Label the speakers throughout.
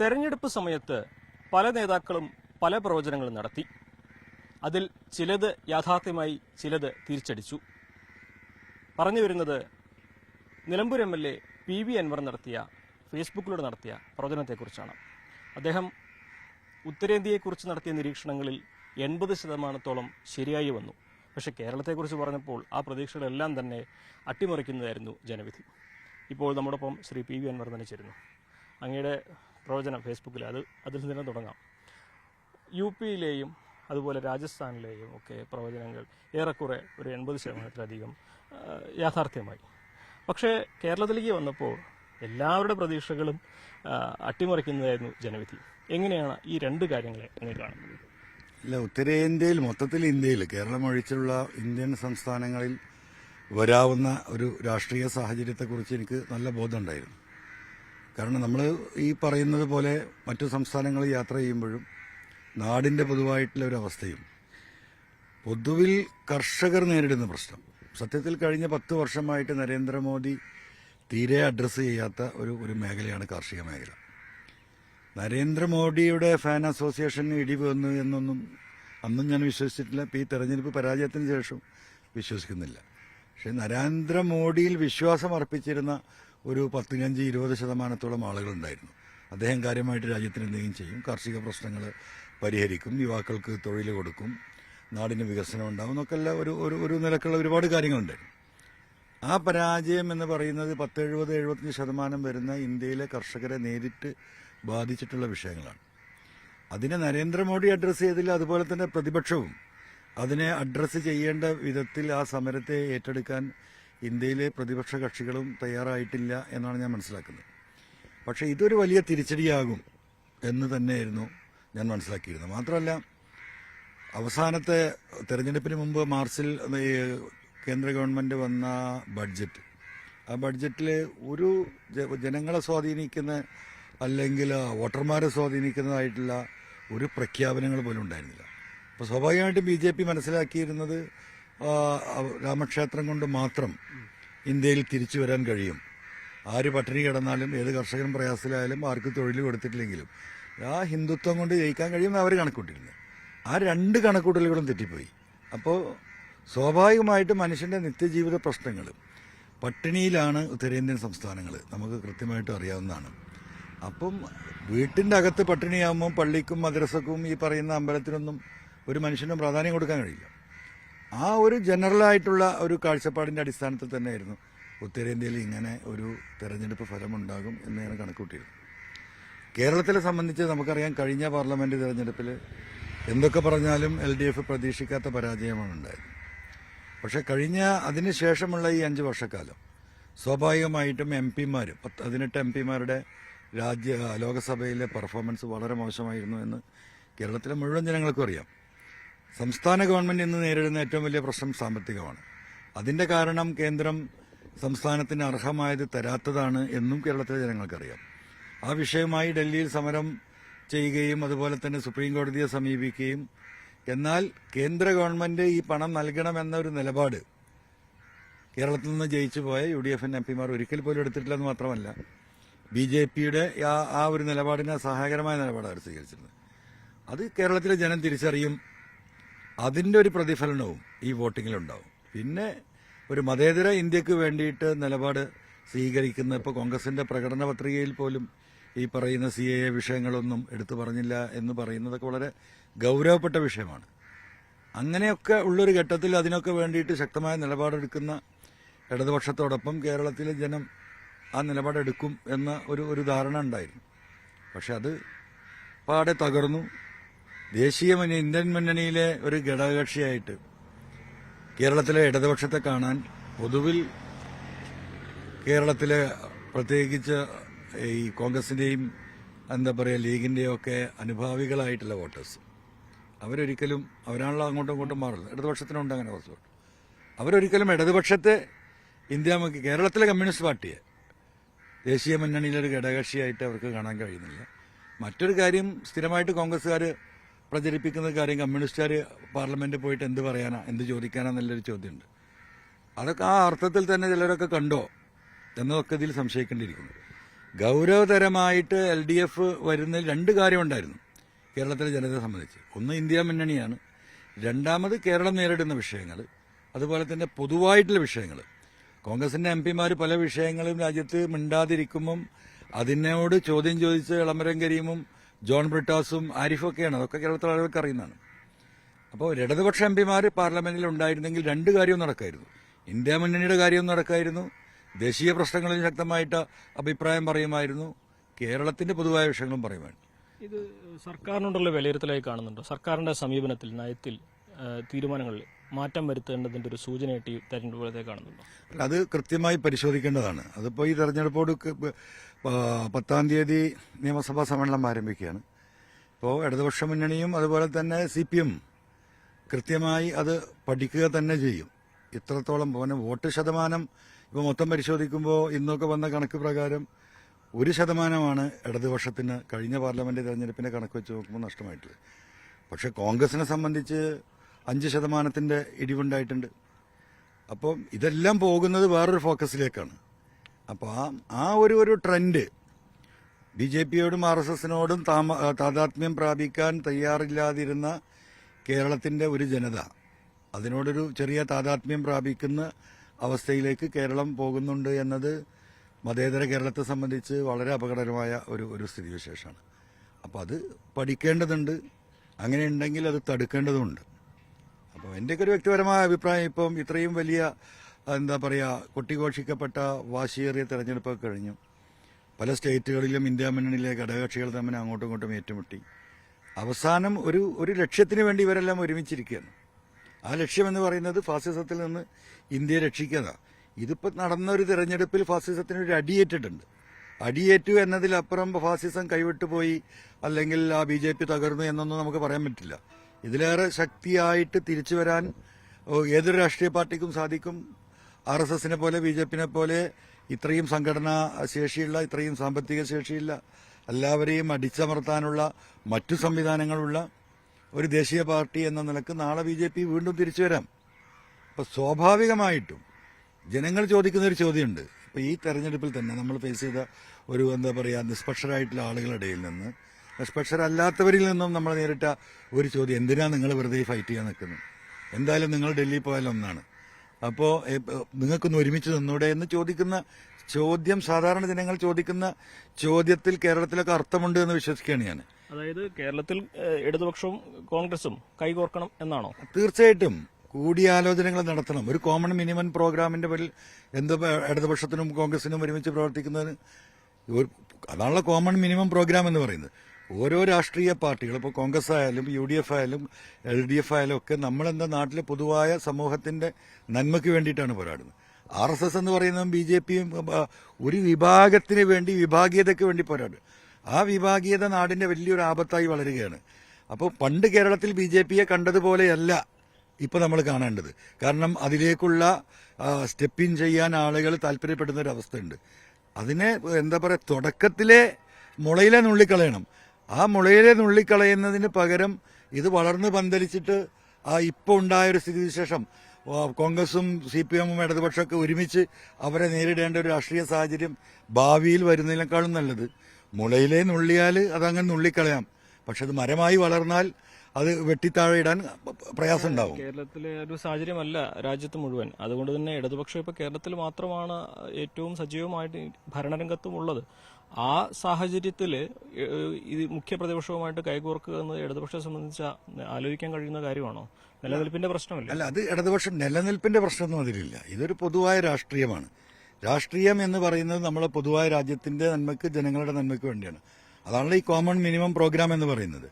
Speaker 1: തെരഞ്ഞെടുപ്പ് സമയത്ത് പല നേതാക്കളും പല പ്രവചനങ്ങളും നടത്തി. അതിൽ ചിലത് യാഥാർത്ഥ്യമായി ചിലത് തിരിച്ചടിച്ചു. പറഞ്ഞു വരുന്നത് Nilambur M L A P V Anvar നടത്തിയ ഫേസ്ബുക്കിലൂടെ നടത്തിയ പ്രവചനത്തെക്കുറിച്ചാണ്. അദ്ദേഹം ഉത്തരേന്ത്യയെക്കുറിച്ച് നടത്തിയ നിരീക്ഷണങ്ങളിൽ എൺപത് ശതമാനത്തോളം ശരിയായി വന്നു. പക്ഷേ കേരളത്തെക്കുറിച്ച് പറഞ്ഞപ്പോൾ ആ പ്രതീക്ഷകളെല്ലാം തന്നെ അട്ടിമറിക്കുന്നതായിരുന്നു ജനവിധി. ഇപ്പോൾ നമ്മോടൊപ്പം ശ്രീ പി വി അൻവർ തന്നെ ചേരുന്നു. അങ്ങയുടെ പ്രവചനം ഫേസ്ബുക്കിൽ. അത് അതിൽ നിന്ന് തുടങ്ങാം. യു പിയിലെയും അതുപോലെ രാജസ്ഥാനിലെയും ഒക്കെ പ്രവചനങ്ങൾ ഏറെക്കുറെ ഒരു എൺപത് ശതമാനത്തിലധികം യാഥാർത്ഥ്യമായി. പക്ഷേ കേരളത്തിലേക്ക് വന്നപ്പോൾ എല്ലാവരുടെ പ്രതീക്ഷകളും അട്ടിമറിക്കുന്നതായിരുന്നു ജനവിധി. എങ്ങനെയാണ് ഈ രണ്ട് കാര്യങ്ങളെ നിങ്ങൾ കാണുന്നത്?
Speaker 2: ഇല്ല ഉത്തരേന്ത്യയിൽ മൊത്തത്തിൽ ഇന്ത്യയിൽ കേരളം ഒഴിച്ചുള്ള ഇന്ത്യൻ സംസ്ഥാനങ്ങളിൽ വരാവുന്ന ഒരു രാഷ്ട്രീയ സാഹചര്യത്തെക്കുറിച്ച് എനിക്ക് നല്ല ബോധമുണ്ടായിരുന്നു. കാരണം നമ്മൾ ഈ പറയുന്നത് പോലെ മറ്റു സംസ്ഥാനങ്ങളിൽ യാത്ര ചെയ്യുമ്പോഴും നാടിന്റെ പൊതുവായിട്ടുള്ള ഒരു അവസ്ഥയും പൊതുവിൽ കർഷകർ നേരിടുന്ന പ്രശ്നം. സത്യത്തിൽ കഴിഞ്ഞ പത്ത് വർഷമായിട്ട് നരേന്ദ്രമോദി തീരെ അഡ്രസ്സ് ചെയ്യാത്ത ഒരു ഒരു മേഖലയാണ് കാർഷിക മേഖല. നരേന്ദ്രമോദിയുടെ ഫാൻ അസോസിയേഷന് ഇടിവ് വന്നു എന്നൊന്നും അന്നും ഞാൻ വിശ്വസിച്ചിട്ടില്ല. ഈ തെരഞ്ഞെടുപ്പ് പരാജയത്തിന് ശേഷം വിശ്വസിക്കുന്നില്ല. പക്ഷെ നരേന്ദ്രമോദിയിൽ വിശ്വാസം അർപ്പിച്ചിരുന്ന ഒരു പത്തിനഞ്ച് ഇരുപത് ശതമാനത്തോളം ആളുകളുണ്ടായിരുന്നു. അദ്ദേഹം കാര്യമായിട്ട് രാജ്യത്തിന് എന്തെങ്കിലും ചെയ്യും കാർഷിക പ്രശ്നങ്ങൾ പരിഹരിക്കും യുവാക്കൾക്ക് തൊഴിൽ കൊടുക്കും നാടിന് വികസനം ഉണ്ടാവും എന്നൊക്കെ ഒരു ഒരു ഒരു നിലക്കുള്ള ഒരുപാട് കാര്യങ്ങളുണ്ട് ആ പരാജയം എന്ന് പറയുന്നത് പത്ത് എഴുപത് എഴുപത്തഞ്ച് ശതമാനം വരുന്ന ഇന്ത്യയിലെ കർഷകരെ നേരിട്ട് ബാധിച്ചിട്ടുള്ള വിഷയങ്ങളാണ്. അതിനെ നരേന്ദ്രമോദി അഡ്രസ്സ് ചെയ്തില്ല അതുപോലെ തന്നെ പ്രതിപക്ഷവും അതിനെ അഡ്രസ്സ് ചെയ്യേണ്ട വിധത്തിൽ ആ സമരത്തെ ഏറ്റെടുക്കാൻ ഇന്ത്യയിലെ പ്രതിപക്ഷ കക്ഷികളും തയ്യാറായിട്ടില്ല എന്നാണ് ഞാൻ മനസ്സിലാക്കുന്നത്. പക്ഷേ ഇതൊരു വലിയ തിരിച്ചടിയാകും എന്ന് തന്നെയായിരുന്നു ഞാൻ മനസ്സിലാക്കിയിരുന്നത്. മാത്രമല്ല അവസാനത്തെ തെരഞ്ഞെടുപ്പിന് മുമ്പ് മാർച്ചിൽ കേന്ദ്ര ഗവൺമെന്റ് വന്ന ബഡ്ജറ്റ് ആ ബഡ്ജറ്റിൽ ഒരു ജനങ്ങളെ സ്വാധീനിക്കുന്ന അല്ലെങ്കിൽ വോട്ടർമാരെ സ്വാധീനിക്കുന്നതായിട്ടുള്ള ഒരു പ്രഖ്യാപനങ്ങൾ പോലും ഉണ്ടായിരുന്നില്ല. അപ്പോൾ സ്വാഭാവികമായിട്ടും ബി ജെ പി മനസ്സിലാക്കിയിരുന്നത് രാമക്ഷേത്രം കൊണ്ട് മാത്രം ഇന്ത്യയിൽ തിരിച്ചു വരാൻ കഴിയും. ആര് പട്ടിണി കിടന്നാലും ഏത് കർഷകൻ പ്രയാസത്തിലായാലും ആർക്ക് തൊഴിൽ കൊടുത്തിട്ടില്ലെങ്കിലും ആ ഹിന്ദുത്വം കൊണ്ട് ജയിക്കാൻ കഴിയുമെന്ന് അവർ കണക്കൂട്ടിയിരുന്നത് ആ രണ്ട് കണക്കൂട്ടലുകളും തെറ്റിപ്പോയി. അപ്പോൾ സ്വാഭാവികമായിട്ടും മനുഷ്യന്റെ നിത്യജീവിത പ്രശ്നങ്ങൾ പട്ടിണിയിലാണ് ഉത്തരേന്ത്യൻ സംസ്ഥാനങ്ങൾ നമുക്ക് കൃത്യമായിട്ട് അറിയാവുന്നതാണ്. അപ്പം വീട്ടിന്റെ അകത്ത് പട്ടിണിയാകുമ്പോൾ പള്ളിക്കും മദ്രസക്കും ഈ പറയുന്ന അമ്പലത്തിനൊന്നും ഒരു മനുഷ്യനും പ്രാധാന്യം കൊടുക്കാൻ കഴിയില്ല. ആ ഒരു ജനറലായിട്ടുള്ള ഒരു കാഴ്ചപ്പാടിന്റെ അടിസ്ഥാനത്തിൽ തന്നെയായിരുന്നു. ഉത്തരേന്ത്യയിൽ ഇങ്ങനെ ഒരു തെരഞ്ഞെടുപ്പ് ഫലമുണ്ടാകും എന്ന് ഞാൻ കണക്കൂട്ടിയത്. കേരളത്തിലെ സംബന്ധിച്ച് നമുക്കറിയാം കഴിഞ്ഞ പാർലമെന്റ് തെരഞ്ഞെടുപ്പിൽ എന്തൊക്കെ പറഞ്ഞാലും എൽ ഡി എഫ് പ്രതീക്ഷിക്കാത്ത പരാജയമാണ് ഉണ്ടായത്. പക്ഷെ കഴിഞ്ഞ അതിനുശേഷമുള്ള ഈ അഞ്ച് വർഷക്കാലം സ്വാഭാവികമായിട്ടും എം പിമാർ പത്ത് പതിനെട്ട് എം പിമാരുടെ രാജ്യ ലോകസഭയിലെ പെർഫോമൻസ് വളരെ മോശമായിരുന്നു എന്ന് കേരളത്തിലെ മുഴുവൻ ജനങ്ങൾക്കും അറിയാം. സംസ്ഥാന ഗവൺമെന്റ് ഇന്ന് നേരിടുന്ന ഏറ്റവും വലിയ പ്രശ്നം സാമ്പത്തികമാണ്. അതിന്റെ കാരണം കേന്ദ്രം സംസ്ഥാനത്തിന് അർഹമായത് തരാത്തതാണ് എന്നും കേരളത്തിലെ ജനങ്ങൾക്കറിയാം. ആ വിഷയമായി ഡൽഹിയിൽ സമരം ചെയ്യുകയും അതുപോലെ തന്നെ സുപ്രീം കോടതിയെ സമീപിക്കുകയും എന്നാൽ കേന്ദ്ര ഗവൺമെന്റ് ഈ പണം നൽകണമെന്ന ഒരു നിലപാട് കേരളത്തിൽ നിന്ന് ജയിച്ചു പോയ യു ഡി എഫിന്റെ എം പിമാർ ഒരിക്കൽ പോലും എടുത്തിട്ടില്ലെന്ന് മാത്രമല്ല ബി ജെ പിയുടെ ആ ഒരു നിലപാടിനെ സഹായകരമായ നിലപാടാണ് സ്വീകരിച്ചിരുന്നത്. അത് കേരളത്തിലെ ജനം തിരിച്ചറിയും. അതിന്റെ ഒരു പ്രതിഫലനവും ഈ വോട്ടിങ്ങിലുണ്ടാവും. പിന്നെ ഒരു മതേതര ഇന്ത്യയ്ക്ക് വേണ്ടിയിട്ട് നിലപാട് സ്വീകരിക്കുന്ന ഇപ്പോൾ കോൺഗ്രസിന്റെ പ്രകടന പത്രികയിൽ പോലും ഈ പറയുന്ന സി എ വിഷയങ്ങളൊന്നും എടുത്തു പറഞ്ഞില്ല എന്ന് പറയുന്നതൊക്കെ വളരെ ഗൗരവപ്പെട്ട വിഷയമാണ്. അങ്ങനെയൊക്കെ ഉള്ളൊരു ഘട്ടത്തിൽ അതിനൊക്കെ വേണ്ടിയിട്ട് ശക്തമായ നിലപാടെടുക്കുന്ന ഇടതുപക്ഷത്തോടൊപ്പം കേരളത്തിലെ ജനം ആ നിലപാടെടുക്കും എന്ന ഒരു ഒരു ധാരണ ഉണ്ടായിരുന്നു. പക്ഷെ അത് പാടെ തകർന്നു. ദേശീയ ഇന്ത്യൻ മുന്നണിയിലെ ഒരു ഘടകകക്ഷിയായിട്ട് കേരളത്തിലെ ഇടതുപക്ഷത്തെ കാണാൻ പൊതുവിൽ കേരളത്തിലെ പ്രത്യേകിച്ച് ഈ കോൺഗ്രസിന്റെയും എന്താ പറയുക ലീഗിന്റെയും ഒക്കെ അനുഭാവികളായിട്ടുള്ള വോട്ടേഴ്സ്. അവരൊരിക്കലും അവരാണല്ലോ അങ്ങോട്ടും ഇങ്ങോട്ടും മാറില്ല ഇടതുപക്ഷത്തിനുണ്ട് അങ്ങനെ കുറച്ച് വോട്ട്. അവരൊരിക്കലും ഇടതുപക്ഷത്തെ ഇന്ത്യ കേരളത്തിലെ കമ്മ്യൂണിസ്റ്റ് പാർട്ടിയെ ദേശീയ മുന്നണിയിലൊരു ഘടകകക്ഷിയായിട്ട് അവർക്ക് കാണാൻ കഴിയുന്നില്ല. മറ്റൊരു കാര്യം സ്ഥിരമായിട്ട് കോൺഗ്രസ്സുകാർ പ്രചരിപ്പിക്കുന്ന കാര്യം കമ്മ്യൂണിസ്റ്റുകാർ പാർലമെന്റിൽ പോയിട്ട് എന്ത് പറയാനാ എന്ത് ചോദിക്കാനാ എന്നുള്ളൊരു ചോദ്യമുണ്ട്. അതൊക്കെ ആ അർത്ഥത്തിൽ തന്നെ ചിലരൊക്കെ കണ്ടോ എന്നതൊക്കെ ഇതിൽ സംശയിക്കേണ്ടിയിരിക്കുന്നു. ഗൗരവതരമായിട്ട് എൽ ഡി എഫ് വരുന്നതിൽ രണ്ട് കാര്യമുണ്ടായിരുന്നു കേരളത്തിലെ ജനതയെ സംബന്ധിച്ച്. ഒന്ന് ഇന്ത്യ മുന്നണിയാണ്. രണ്ടാമത് കേരളം നേരിടുന്ന വിഷയങ്ങൾ. അതുപോലെ തന്നെ പൊതുവായിട്ടുള്ള വിഷയങ്ങൾ. കോൺഗ്രസിന്റെ എം പിമാർ പല വിഷയങ്ങളും രാജ്യത്ത് മിണ്ടാതിരിക്കുമ്പം അതിനോട് ചോദ്യം ചോദിച്ച് ഇളമരം കരീമും ജോൺ ബ്രിട്ടാസും ആരിഫൊക്കെയാണ്. അതൊക്കെ കേരളത്തിലെ ആളുകൾക്ക് അറിയുന്നതാണ്. അപ്പോൾ ഇടതുപക്ഷ എം പിമാർ പാർലമെന്റിൽ ഉണ്ടായിരുന്നെങ്കിൽ രണ്ട് കാര്യവും നടക്കായിരുന്നു. ഇന്ത്യ മുന്നണിയുടെ കാര്യവും നടക്കായിരുന്നു. ദേശീയ പ്രശ്നങ്ങളിൽ ശക്തമായിട്ട് അഭിപ്രായം പറയുമായിരുന്നു. കേരളത്തിന്റെ പൊതുവായ വിഷയങ്ങളും പറയുമായിരുന്നു.
Speaker 1: ഇത് സർക്കാരിനോടുള്ള വിലയിരുത്തലായി കാണുന്നുണ്ടോ? സർക്കാരിന്റെ സമീപനത്തിൽ നയത്തിൽ തീരുമാനങ്ങളിൽ മാറ്റം വരുത്തേണ്ടതിന്റെ ഒരു സൂചനയായിട്ട് ഈ തെരഞ്ഞെടുപ്പ് കാണുന്നുണ്ടോ?
Speaker 2: അത് കൃത്യമായി പരിശോധിക്കേണ്ടതാണ്. അതിപ്പോ ഈ തെരഞ്ഞെടുപ്പോട് പത്താം തീയതി നിയമസഭാ സമ്മേളനം ആരംഭിക്കുകയാണ്. ഇപ്പോൾ ഇടതുപക്ഷ മുന്നണിയും അതുപോലെ തന്നെ സി പി എം കൃത്യമായി അത് പഠിക്കുക തന്നെ ചെയ്യും. ഇത്രത്തോളം പിന്നെ വോട്ട് ശതമാനം ഇപ്പോൾ മൊത്തം പരിശോധിക്കുമ്പോൾ ഇന്നൊക്കെ വന്ന കണക്ക് പ്രകാരം ഒരു ശതമാനമാണ് ഇടതുപക്ഷത്തിന് കഴിഞ്ഞ പാർലമെന്റ് തെരഞ്ഞെടുപ്പിന്റെ കണക്ക് വെച്ച് നോക്കുമ്പോൾ നഷ്ടമായിട്ടുള്ളത്. പക്ഷേ കോൺഗ്രസിനെ സംബന്ധിച്ച് അഞ്ച് ശതമാനത്തിന്റെ ഇടിവുണ്ടായിട്ടുണ്ട്. അപ്പം ഇതെല്ലാം പോകുന്നത് വേറൊരു ഫോക്കസിലേക്കാണ്. അപ്പോൾ ആ ഒരു ഒരു ട്രെൻഡ് ബി ജെ പിയോടും ആർ എസ് എസിനോടും താതാത്മ്യം പ്രാപിക്കാൻ തയ്യാറില്ലാതിരുന്ന കേരളത്തിന്റെ ഒരു ജനത അതിനോടൊരു ചെറിയ താതാത്മ്യം പ്രാപിക്കുന്ന അവസ്ഥയിലേക്ക് കേരളം പോകുന്നുണ്ട് എന്നത് മതേതര കേരളത്തെ സംബന്ധിച്ച് വളരെ അപകടകരമായ ഒരു ഒരു സ്ഥിതിവിശേഷമാണ്. അപ്പോൾ അത് പഠിക്കേണ്ടതുണ്ട്. അങ്ങനെ ഉണ്ടെങ്കിൽ അത് തടുക്കേണ്ടതുണ്ട്. അപ്പോൾ എന്റെയൊക്കെ ഒരു വ്യക്തിപരമായ അഭിപ്രായം ഇപ്പം ഇത്രയും വലിയ എന്താ പറയുക കൊട്ടിഘോഷിക്കപ്പെട്ട വാശിയേറിയ തെരഞ്ഞെടുപ്പൊക്കെ കഴിഞ്ഞു. പല സ്റ്റേറ്റുകളിലും ഇന്ത്യ മുന്നണിയിലെ ഘടകകക്ഷികൾ തമ്മിൽ അങ്ങോട്ടും ഇങ്ങോട്ടും ഏറ്റുമുട്ടി. അവസാനം ഒരു ഒരു ലക്ഷ്യത്തിന് വേണ്ടി ഇവരെല്ലാം ഒരുമിച്ചിരിക്കുകയാണ്. ആ ലക്ഷ്യമെന്ന് പറയുന്നത് ഫാസിസത്തിൽ നിന്ന് ഇന്ത്യയെ രക്ഷിക്കുക. ഇതിപ്പോൾ നടന്ന ഒരു തെരഞ്ഞെടുപ്പിൽ ഫാസിസത്തിന് ഒരു അടിയേറ്റിട്ടുണ്ട്. അടിയേറ്റു എന്നതിലപ്പുറം ഫാസിസം കൈവിട്ടു പോയി അല്ലെങ്കിൽ ആ ബി ജെ പി തകർന്നു എന്നൊന്നും നമുക്ക് പറയാൻ പറ്റില്ല. ഇതിലേറെ ശക്തിയായിട്ട് തിരിച്ചു വരാൻ ഏതൊരു രാഷ്ട്രീയ പാർട്ടിക്കും സാധിക്കും? ആർ എസ് എസിനെ പോലെ ബി ജെ പിനെ പോലെ ഇത്രയും സംഘടനാ ശേഷിയുള്ള ഇത്രയും സാമ്പത്തിക ശേഷിയില്ല എല്ലാവരെയും അടിച്ചമർത്താനുള്ള മറ്റു സംവിധാനങ്ങളുള്ള ഒരു ദേശീയ പാർട്ടി എന്ന നിലയ്ക്ക് നാളെ ബി ജെ പി വീണ്ടും തിരിച്ചു വരാം. അപ്പൊ സ്വാഭാവികമായിട്ടും ജനങ്ങൾ ചോദിക്കുന്ന ഒരു ചോദ്യമുണ്ട്. ഇപ്പൊ ഈ തെരഞ്ഞെടുപ്പിൽ തന്നെ നമ്മൾ ഫേസ് ചെയ്ത ഒരു എന്താ പറയാ നിഷ്പക്ഷരായിട്ടുള്ള ആളുകളുടെ ഇടയിൽ നിന്ന് നിഷ്പക്ഷരല്ലാത്തവരിൽ നിന്നും നമ്മൾ നേരിട്ട ഒരു ചോദ്യം എന്തിനാ നിങ്ങൾ വെറുതെ ഫൈറ്റ് ചെയ്യാൻ നിൽക്കുന്നത്? എന്തായാലും നിങ്ങൾ ഡൽഹി പോയാലും അപ്പോ നിങ്ങൾക്കൊന്ന് ഒരുമിച്ച് നിന്നൂടെ എന്ന് ചോദിക്കുന്ന ചോദ്യം സാധാരണ ജനങ്ങൾ ചോദിക്കുന്ന ചോദ്യത്തിൽ കേരളത്തിലൊക്കെ അർത്ഥമുണ്ട് എന്ന് വിശ്വസിക്കുകയാണ് ഞാൻ.
Speaker 1: അതായത് കേരളത്തിൽ ഇടതുപക്ഷവും കോൺഗ്രസും കൈകോർക്കണം എന്നാണോ?
Speaker 2: തീർച്ചയായിട്ടും. കൂടിയാലോചനകൾ നടത്തണം. ഒരു കോമൺ മിനിമം പ്രോഗ്രാമിന്റെ പേരിൽ എന്ത് ഇടതുപക്ഷത്തിനും കോൺഗ്രസിനും ഒരുമിച്ച് പ്രവർത്തിക്കുന്നതിന് അതാണല്ലോ കോമൺ മിനിമം പ്രോഗ്രാം എന്ന് പറയുന്നത്. ഓരോ രാഷ്ട്രീയ പാർട്ടികൾ ഇപ്പോൾ കോൺഗ്രസ് ആയാലും യു ഡി എഫ് ആയാലും എൽ ഡി എഫ് ആയാലും ഒക്കെ നമ്മളെന്താ നാട്ടിലെ പൊതുവായ സമൂഹത്തിന്റെ നന്മയ്ക്ക് വേണ്ടിയിട്ടാണ് പോരാടുന്നത്. ആർ എസ് എസ് എന്ന് പറയുന്നതും ബി ജെ പിയും ഒരു വിഭാഗത്തിന് വേണ്ടി വിഭാഗീയതയ്ക്ക് വേണ്ടി പോരാടും. ആ വിഭാഗീയത നാടിന്റെ വലിയൊരു ആപത്തായി വളരുകയാണ്. അപ്പോൾ പണ്ട് കേരളത്തിൽ ബി ജെ പിയെ കണ്ടതുപോലെയല്ല ഇപ്പോൾ നമ്മൾ കാണേണ്ടത്. കാരണം അതിലേക്കുള്ള സ്റ്റെപ്പ് ഇൻ ചെയ്യാൻ ആളുകൾ താല്പര്യപ്പെടുന്ന ഒരു അവസ്ഥയുണ്ട്. അതിനെ എന്താ പറയുക തുടക്കത്തിലെ മുളയിലെ നുള്ളിക്കളയണം. ആ മുളയിലെ നുള്ളിക്കളയുന്നതിന് പകരം ഇത് വളർന്ന് പന്തലിച്ചിട്ട് ആ ഇപ്പോൾ ഉണ്ടായ ഒരു സ്ഥിതിവിശേഷം വിശേഷം കോൺഗ്രസും സി പി എമ്മും ഇടതുപക്ഷമൊക്കെ ഒരുമിച്ച് അവരെ നേരിടേണ്ട ഒരു രാഷ്ട്രീയ സാഹചര്യം ഭാവിയിൽ വരുന്നതിനേക്കാളും നല്ലത്. മുളയിലെ നുള്ളിയാൽ അതങ്ങനെ നുള്ളിക്കളയാം. പക്ഷെ അത് മരമായി വളർന്നാൽ അത് വെട്ടിത്താഴെ ഇടാൻ പ്രയാസം ഉണ്ടാവും
Speaker 1: കേരളത്തിലെ ഒരു സാഹചര്യമല്ല രാജ്യത്ത് മുഴുവൻ. അതുകൊണ്ട് തന്നെ ഇടതുപക്ഷം ഇപ്പൊ കേരളത്തിൽ മാത്രമാണ് ഏറ്റവും സജീവമായിട്ട് ഭരണരംഗത്തും ഉള്ളത്. ആ സാഹചര്യത്തിൽ ഇത് മുഖ്യ പ്രതിപക്ഷവുമായിട്ട് കൈകോർക്കുക എന്ന് ഇടതുപക്ഷത്തെ സംബന്ധിച്ച ആലോചിക്കാൻ കഴിയുന്ന കാര്യമാണോ? നിലനിൽപ്പിന്റെ പ്രശ്നമല്ല.
Speaker 2: അല്ല അത് ഇടതുപക്ഷം നിലനിൽപ്പിന്റെ പ്രശ്നമൊന്നും അതിലില്ല. ഇതൊരു പൊതുവായ രാഷ്ട്രീയമാണ്. രാഷ്ട്രീയം എന്ന് പറയുന്നത് നമ്മളെ പൊതുവായ രാജ്യത്തിന്റെ നന്മയ്ക്ക് ജനങ്ങളുടെ നന്മയ്ക്ക് വേണ്ടിയാണ്. അതാണല്ലോ ഈ കോമൺ മിനിമം പ്രോഗ്രാം എന്ന് പറയുന്നത്.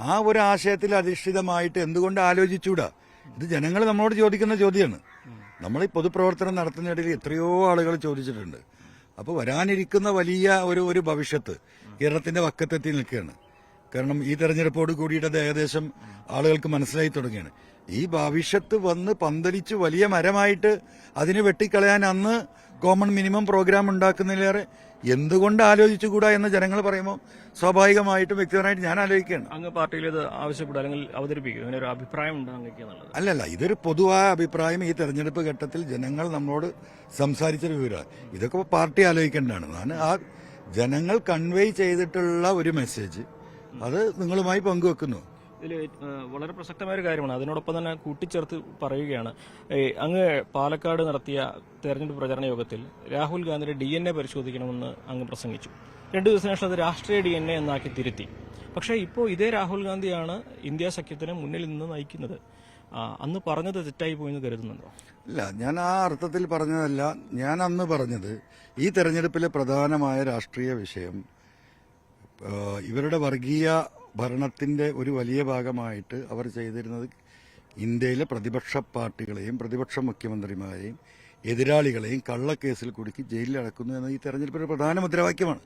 Speaker 2: ആ ഒരു ആശയത്തിൽ അധിഷ്ഠിതമായിട്ട് എന്തുകൊണ്ട് ആലോചിച്ചൂടാ ഇത് ജനങ്ങൾ നമ്മളോട് ചോദിക്കുന്ന ചോദ്യമാണ്. നമ്മൾ ഈ പൊതുപ്രവർത്തനം നടത്തുന്നതിടയിൽ എത്രയോ ആളുകൾ ചോദിച്ചിട്ടുണ്ട്. അപ്പോൾ വരാനിരിക്കുന്ന വലിയ ഒരു ഒരു ഭവിഷ്യത്ത് കേരളത്തിന്റെ വക്കത്തെത്തി നിൽക്കുകയാണ്. കാരണം ഈ തെരഞ്ഞെടുപ്പോട് കൂടിയിട്ട് ഏകദേശം ആളുകൾക്ക് മനസ്സിലായി തുടങ്ങിയാണ്. ഈ ഭവിഷ്യത്ത് വന്ന് പന്തലിച്ച് വലിയ മരമായിട്ട് അതിന് വെട്ടിക്കളയാൻ അന്ന് കോമൺ മിനിമം പ്രോഗ്രാം ഉണ്ടാക്കുന്നതിലേറെ എന്തുകൊണ്ട് ആലോചിച്ചുകൂടാ എന്ന് ജനങ്ങൾ പറയുമ്പോൾ സ്വാഭാവികമായിട്ടും വ്യക്തിപരമായിട്ട് ഞാൻ ആലോചിക്കുകയാണ്.
Speaker 1: അങ്ങ് പാർട്ടിയിൽ ഇത് ആവശ്യപ്പെടുക അല്ലെങ്കിൽ അവതരിപ്പിക്കുക അങ്ങനെ ഒരു അഭിപ്രായം ഉണ്ടാകുന്നുള്ളത്
Speaker 2: അല്ലല്ല ഇതൊരു പൊതുവായ അഭിപ്രായം ഈ തെരഞ്ഞെടുപ്പ് ഘട്ടത്തിൽ ജനങ്ങൾ നമ്മളോട് സംസാരിച്ച വിവരമാണ്. ഇതൊക്കെ പാർട്ടി ആലോചിക്കേണ്ടതാണ്. ഞാൻ ആ ജനങ്ങൾ കൺവേ ചെയ്തിട്ടുള്ള ഒരു മെസ്സേജ് അത് നിങ്ങളുമായി പങ്കുവെക്കുന്നു.
Speaker 1: ഇതിൽ വളരെ പ്രസക്തമായ ഒരു കാര്യമാണ്. അതിനോടൊപ്പം തന്നെ കൂട്ടിച്ചേർത്ത് പറയുകയാണ്. അങ്ങ് പാലക്കാട് നടത്തിയ തെരഞ്ഞെടുപ്പ് പ്രചാരണ യോഗത്തിൽ രാഹുൽ ഗാന്ധിയുടെ ഡി എൻ എ പരിശോധിക്കണമെന്ന് അങ്ങ് പ്രസംഗിച്ചു. രണ്ടു ദിവസത്തിന് ശേഷം അത് രാഷ്ട്രീയ ഡി എൻ എ എന്നാക്കി തിരുത്തി. പക്ഷേ ഇപ്പോൾ ഇതേ രാഹുൽ ഗാന്ധിയാണ് ഇന്ത്യ സഖ്യത്തിന് മുന്നിൽ നിന്ന് നയിക്കുന്നത്. അന്ന് പറഞ്ഞത് തെറ്റായി പോയെന്ന് കരുതുന്നുണ്ടോ?
Speaker 2: ഇല്ല ഞാൻ ആ അർത്ഥത്തിൽ പറഞ്ഞതല്ല. ഞാൻ അന്ന് പറഞ്ഞത് ഈ തെരഞ്ഞെടുപ്പിലെ പ്രധാനമായ രാഷ്ട്രീയ വിഷയം ഇവരുടെ വർഗീയ ഭരണത്തിന്റെ ഒരു വലിയ ഭാഗമായിട്ട് അവർ ചെയ്തിരുന്നത് ഇന്ത്യയിലെ പ്രതിപക്ഷ പാർട്ടികളെയും പ്രതിപക്ഷ മുഖ്യമന്ത്രിമാരെയും എതിരാളികളെയും കള്ളക്കേസിൽ കുടുക്കി ജയിലിൽ അടക്കുന്നു എന്ന ഈ തെരഞ്ഞെടുപ്പിന്റെ പ്രധാന മുദ്രാവാക്യമാണ്.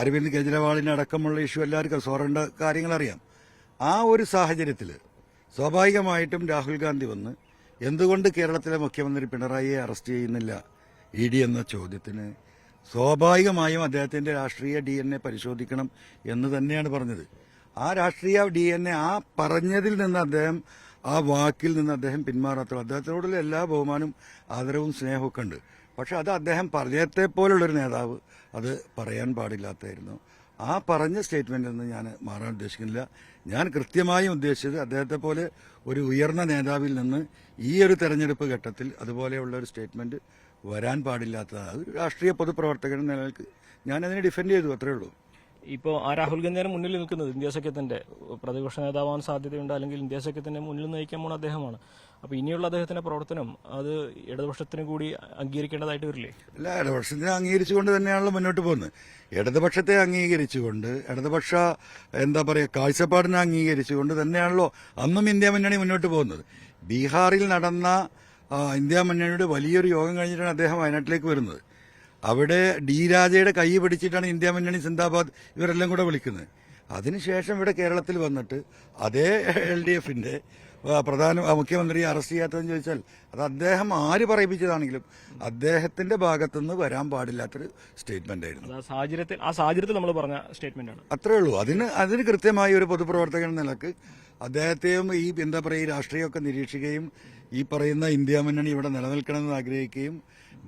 Speaker 2: അരവിന്ദ് കെജ്രിവാളിന് അടക്കമുള്ള ഇഷ്യൂ എല്ലാവർക്കും സോറേണ്ട കാര്യങ്ങൾ അറിയാം. ആ ഒരു സാഹചര്യത്തിൽ സ്വാഭാവികമായിട്ടും രാഹുൽ ഗാന്ധി വന്ന് എന്തുകൊണ്ട് കേരളത്തിലെ മുഖ്യമന്ത്രി പിണറായിയെ അറസ്റ്റ് ചെയ്യുന്നില്ല? ഇ എന്ന ചോദ്യത്തിന് സ്വാഭാവികമായും അദ്ദേഹത്തിന്റെ രാഷ്ട്രീയ ഡി എൻ എ പരിശോധിക്കണം എന്ന് തന്നെയാണ് പറഞ്ഞത്. ആ രാഷ്ട്രീയ ഡി എൻ എ ആ പറഞ്ഞതിൽ നിന്ന് അദ്ദേഹം ആ വാക്കിൽ നിന്ന് അദ്ദേഹം പിന്മാറാത്തുള്ളൂ അദ്ദേഹത്തിനോടുള്ള എല്ലാ ബഹുമാനവും ആദരവും സ്നേഹമൊക്കെ ഉണ്ട്. പക്ഷെ അത് അദ്ദേഹം പറഞ്ഞത്തെ പോലുള്ളൊരു നേതാവ് അത് പറയാൻ പാടില്ലാത്തായിരുന്നു. ആ പറഞ്ഞ സ്റ്റേറ്റ്മെന്റിൽ നിന്ന് ഞാൻ മാറാൻ ഉദ്ദേശിക്കുന്നില്ല. ഞാൻ കൃത്യമായും ഉദ്ദേശിച്ചത് അദ്ദേഹത്തെ പോലെ ഒരു ഉയർന്ന നേതാവിൽ നിന്ന് ഈ ഒരു തെരഞ്ഞെടുപ്പ് ഘട്ടത്തിൽ അതുപോലെയുള്ള ഒരു സ്റ്റേറ്റ്മെന്റ് വരാൻ പാടില്ലാത്ത ഒരു രാഷ്ട്രീയ പൊതുപ്രവർത്തകൻ നിലനിൽക്ക്. ഞാനതിനെ ഞാൻ അതിനെ ഡിഫെൻഡ് ചെയ്തു അത്രേ ഉള്ളൂ.
Speaker 1: ഇപ്പോൾ ആ രാഹുൽ ഗാന്ധിയാണ് മുന്നിൽ നിൽക്കുന്നത് ഇന്ത്യ സഖ്യത്തിന്റെ പ്രതിപക്ഷ നേതാവാൻ സാധ്യതയുണ്ട് അല്ലെങ്കിൽ ഇന്ത്യ സഖ്യത്തിന്റെ മുന്നിൽ നയിക്കാൻ പോണ അദ്ദേഹമാണ്. അപ്പോൾ ഇനിയുള്ള അദ്ദേഹത്തിന്റെ പ്രവർത്തനം അത് ഇടതുപക്ഷത്തിന് കൂടി അംഗീകരിക്കേണ്ടതായിട്ട് വരില്ലേ?
Speaker 2: അല്ല ഇടതുപക്ഷത്തിനെ അംഗീകരിച്ചുകൊണ്ട് തന്നെയാണല്ലോ മുന്നോട്ട് പോകുന്നത്. ഇടതുപക്ഷത്തെ അംഗീകരിച്ചുകൊണ്ട് ഇടതുപക്ഷ എന്താ പറയുക കാഴ്ചപ്പാടിനെ അംഗീകരിച്ചുകൊണ്ട് തന്നെയാണല്ലോ അന്നും ഇന്ത്യ മുന്നണി മുന്നോട്ട് പോകുന്നത്. ബീഹാറിൽ നടന്ന ഇന്ത്യ മുന്നണിയുടെ വലിയൊരു യോഗം കഴിഞ്ഞിട്ടാണ് അദ്ദേഹം വയനാട്ടിലേക്ക് വരുന്നത്. അവിടെ ഡി രാജയുടെ കൈ പിടിച്ചിട്ടാണ് ഇന്ത്യ മുന്നണി സിന്ദാബാദ് ഇവരെല്ലാം കൂടെ വിളിക്കുന്നത്. അതിനുശേഷം ഇവിടെ കേരളത്തിൽ വന്നിട്ട് അതേ എൽ ഡി എഫിന്റെ പ്രധാന മുഖ്യമന്ത്രി മുഖ്യമന്ത്രിയെ അറസ്റ്റ് ചെയ്യാത്തതെന്ന് ചോദിച്ചാൽ അത് അദ്ദേഹം ആര് പറയിപ്പിച്ചതാണെങ്കിലും അദ്ദേഹത്തിന്റെ ഭാഗത്തുനിന്ന് വരാൻ പാടില്ലാത്തൊരു സ്റ്റേറ്റ്മെന്റ് ആയിരുന്നു.
Speaker 1: സാഹചര്യത്തിൽ ആ സാഹചര്യത്തിൽ നമ്മൾ പറഞ്ഞ സ്റ്റേറ്റ്മെന്റ് ആണ്.
Speaker 2: അത്രേ ഉള്ളൂ. അതിന് അതിന് കൃത്യമായി ഒരു പൊതുപ്രവർത്തകൻ എന്ന നിലയ്ക്ക് അദ്ദേഹത്തെയും ഈ എന്താ പറയുക ഈ രാഷ്ട്രീയമൊക്കെ നിരീക്ഷിക്കുകയും ഈ പറയുന്ന ഇന്ത്യ മുന്നണി ഇവിടെ നിലനിൽക്കണമെന്ന് ആഗ്രഹിക്കുകയും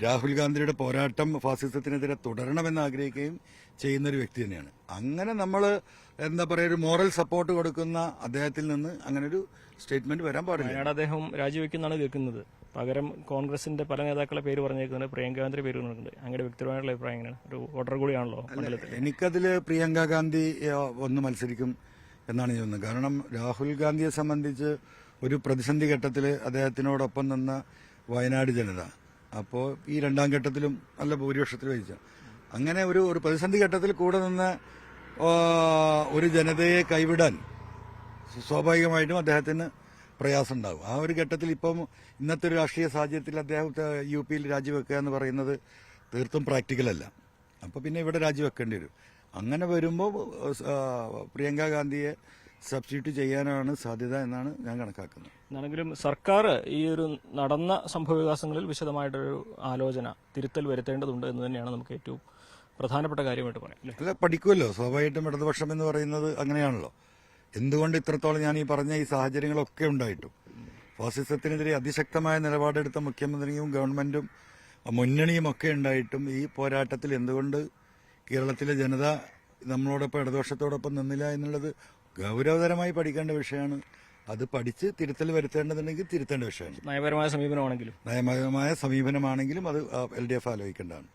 Speaker 2: രാഹുൽ ഗാന്ധിയുടെ പോരാട്ടം ഫാസിസത്തിനെതിരെ തുടരണമെന്ന് ആഗ്രഹിക്കുകയും ചെയ്യുന്ന ഒരു വ്യക്തി തന്നെയാണ്. അങ്ങനെ നമ്മൾ എന്താ പറയുക ഒരു മോറൽ സപ്പോർട്ട് കൊടുക്കുന്ന അദ്ദേഹത്തിൽ നിന്ന് അങ്ങനെ ഒരു സ്റ്റേറ്റ്മെന്റ് വരാൻ പാടില്ല.
Speaker 1: അദ്ദേഹം രാജിവെക്കുന്നതാണ് കേൾക്കുന്നത്. പകരം കോൺഗ്രസിന്റെ പല നേതാക്കളെ പേര് പറഞ്ഞേക്കുന്നത് പ്രിയങ്ക ഗാന്ധി പേര് പറഞ്ഞിട്ടുണ്ട്. അങ്ങയുടെ വ്യക്തിപരമായിട്ടുള്ള അഭിപ്രായം എങ്ങനെയാണ്? ഒരു ഓർഡർ കൂടിയാണല്ലോ
Speaker 2: എനിക്കതിൽ പ്രിയങ്ക ഗാന്ധി ഒന്ന് മത്സരിക്കും എന്നാണ് ഞാൻ കാരണം രാഹുൽ ഗാന്ധിയെ സംബന്ധിച്ച് ഒരു പ്രതിസന്ധി ഘട്ടത്തിൽ അദ്ദേഹത്തിനോടൊപ്പം നിന്ന വയനാട് ജനത. അപ്പോൾ ഈ രണ്ടാം ഘട്ടത്തിലും നല്ല ഭൂരിപക്ഷത്തിൽ വഹിച്ച. അങ്ങനെ ഒരു ഒരു പ്രതിസന്ധി ഘട്ടത്തിൽ കൂടെ നിന്ന് ഒരു ജനതയെ കൈവിടാൻ സ്വാഭാവികമായിട്ടും അദ്ദേഹത്തിന് പ്രയാസം ഉണ്ടാകും ആ ഒരു ഘട്ടത്തിൽ ഇപ്പം ഇന്നത്തെ ഒരു രാഷ്ട്രീയ സാഹചര്യത്തിൽ അദ്ദേഹം യു പിയിൽ രാജിവെക്കുക എന്ന് പറയുന്നത് തീർത്തും പ്രാക്ടിക്കലല്ല അല്ല. അപ്പൊ പിന്നെ ഇവിടെ രാജിവെക്കേണ്ടി വരും. അങ്ങനെ വരുമ്പോൾ പ്രിയങ്ക ഗാന്ധിയെ സബ്സ്റ്റിറ്റ്യൂട്ട് ചെയ്യാനാണ് സാധ്യത എന്നാണ് ഞാൻ കണക്കാക്കുന്നത്.
Speaker 1: എന്നാണെങ്കിലും സർക്കാർ ഈ ഒരു നടന്ന സംഭവവികാസങ്ങളിൽ വിശദമായിട്ടൊരു ആലോചന തിരുത്തൽ വരുത്തേണ്ടതുണ്ട് എന്ന് തന്നെയാണ് നമുക്ക് ഏറ്റവും പ്രധാനപ്പെട്ട കാര്യമായിട്ട് പറയാം അല്ലേ?
Speaker 2: അല്ല പഠിക്കുമല്ലോ. സ്വാഭാവികമായിട്ടും ഇടതുപക്ഷം എന്ന് പറയുന്നത് അങ്ങനെയാണല്ലോ. എന്തുകൊണ്ട് ഇത്രത്തോളം ഞാൻ ഈ പറഞ്ഞ ഈ സാഹചര്യങ്ങളൊക്കെ ഉണ്ടായിട്ടും? ഫാസിസത്തിനെതിരെ അതിശക്തമായ നിലപാടെടുത്ത മുഖ്യമന്ത്രിയും ഗവൺമെന്റും മുന്നണിയും ഒക്കെ ഉണ്ടായിട്ടും ഈ പോരാട്ടത്തിൽ എന്തുകൊണ്ട് കേരളത്തിലെ ജനത നമ്മളോടൊപ്പം ഇടതുപക്ഷത്തോടൊപ്പം നിന്നില്ല എന്നുള്ളത് ഗൗരവതരമായി പഠിക്കേണ്ട വിഷയമാണ്. അത് പഠിച്ച് തിരുത്തൽ വരുത്തേണ്ടതുണ്ടെങ്കിൽ തിരുത്തേണ്ട വിഷയമാണ്.
Speaker 1: നയപരമായ സമീപനമാണെങ്കിലും.
Speaker 2: നയപരമായ സമീപനമാണെങ്കിലും അത് എൽ ഡി എഫ് ആലോചിക്കേണ്ടതാണ്.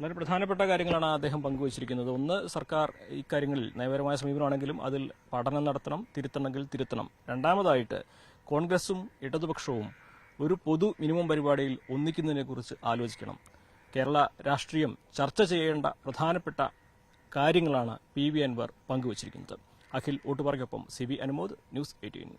Speaker 1: വളരെ പ്രധാനപ്പെട്ട കാര്യങ്ങളാണ് അദ്ദേഹം പങ്കുവച്ചിരിക്കുന്നത്. ഒന്ന് സർക്കാർ ഇക്കാര്യങ്ങളിൽ നയപരമായ സമീപനമാണെങ്കിലും അതിൽ പഠനം നടത്തണം തിരുത്തണമെങ്കിൽ തിരുത്തണം. രണ്ടാമതായിട്ട് കോൺഗ്രസും ഇടതുപക്ഷവും ഒരു പൊതു മിനിമം പരിപാടിയിൽ ഒന്നിക്കുന്നതിനെക്കുറിച്ച് ആലോചിക്കണം. കേരള രാഷ്ട്രീയം ചർച്ച ചെയ്യേണ്ട പ്രധാനപ്പെട്ട കാര്യങ്ങളാണ് പി വി അൻവർ പങ്കുവച്ചിരിക്കുന്നത്. Akhil ഓട്ടുപാർക്കൊപ്പം C V Anumod news eighteen.